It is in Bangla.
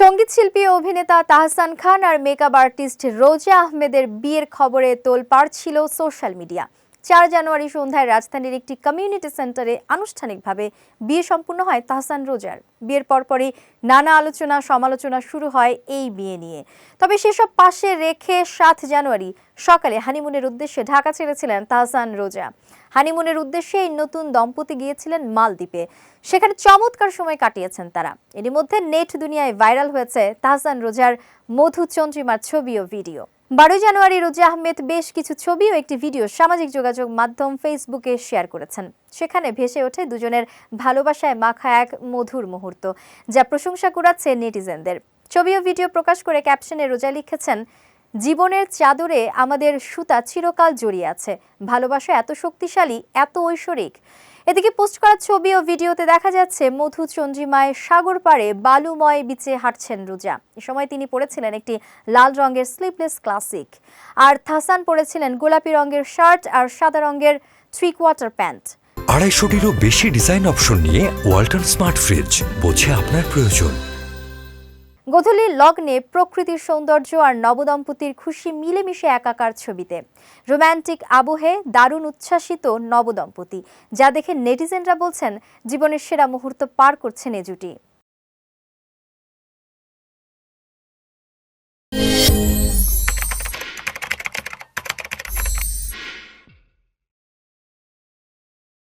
সংগীত শিল্পী অভিনেতা তাহসান খান আর মেকআপ আর্টিস্ট রোজা আহমেদের বিয়ের খবরে তোলপাড় ছিল সোশ্যাল মিডিয়া। চার জানুয়ারি সন্ধ্যায় রাজধানীর একটি কমিউনিটি সেন্টারে আনুষ্ঠানিকভাবে বিয়ে সম্পূর্ণ হয় তাহসান রোজার। বিয়ের পরপরই নানা আলোচনা সমালোচনা শুরু হয় এই বিয়ে নিয়ে। তবে সেসব পাশে রেখে সাত জানুয়ারি সকালে হানিমুনের উদ্দেশ্যে ঢাকা ছেড়েছিলেন তাহসান রোজা। হানিমুনের উদ্দেশ্যে এই নতুন দম্পতি গিয়েছিলেন মালদ্বীপে। সেখানে চমৎকার সময় কাটিয়েছেন তারা। এরই মধ্যে নেট দুনিয়ায় ভাইরাল হয়েছে তাহসান রোজার মধু চন্দ্রিমার ছবি ও ভিডিও। বারোই জানুয়ারি রোজা আহমেদ বেশ কিছু ছবি ও একটি ভিডিও সামাজিক যোগাযোগ মাধ্যম ফেসবুকে শেয়ার করেছেন। সেখানে ভেসে ওঠে দুজনের ভালোবাসায় মাখা এক মধুর মুহূর্ত, যা প্রশংসা কুড়াচ্ছে নেটিজেনদের। ছবি ও ভিডিও প্রকাশ করে ক্যাপশনে রোজা লিখেছেন জীবনের চাদরে আমাদের সুতা চিরকাল জড়িয়ে আছে। ভালোবাসা এত শক্তিশালী, এত ঐশ্বরিক। এদিকে পোস্ট করা ছবি ও ভিডিওতে দেখা যাচ্ছে, মধু চন্দ্রিমায় সাগর পাড়ে বালুময় বিচে হাঁটছেন রোজা। এ সময় তিনি পরেছিলেন একটি লাল রঙের স্লিপলেস ক্লাসিক আর থাসান পরেছিলেন গোলাপি রঙের শার্ট আর সাদা রঙের থ্রি কোয়ার্টার প্যান্ট আড়াইশোটিরও বেশি ডিজাইন অপশন নিয়ে ওয়ালটন স্মার্ট ফ্রিজ বোঝে আপনার প্রয়োজন। গোধূলির লগ্নে প্রকৃতির সৌন্দর্য আর নবদম্পতির খুশি মিলেমিশে একাকার ছবিতে। রোম্যান্টিক আবহে দারুণ উচ্ছ্বাসিত নবদম্পতি, যা দেখে নেটিজেনরা বলছেন, জীবনের সেরা মুহূর্ত পার করছেন এ জুটি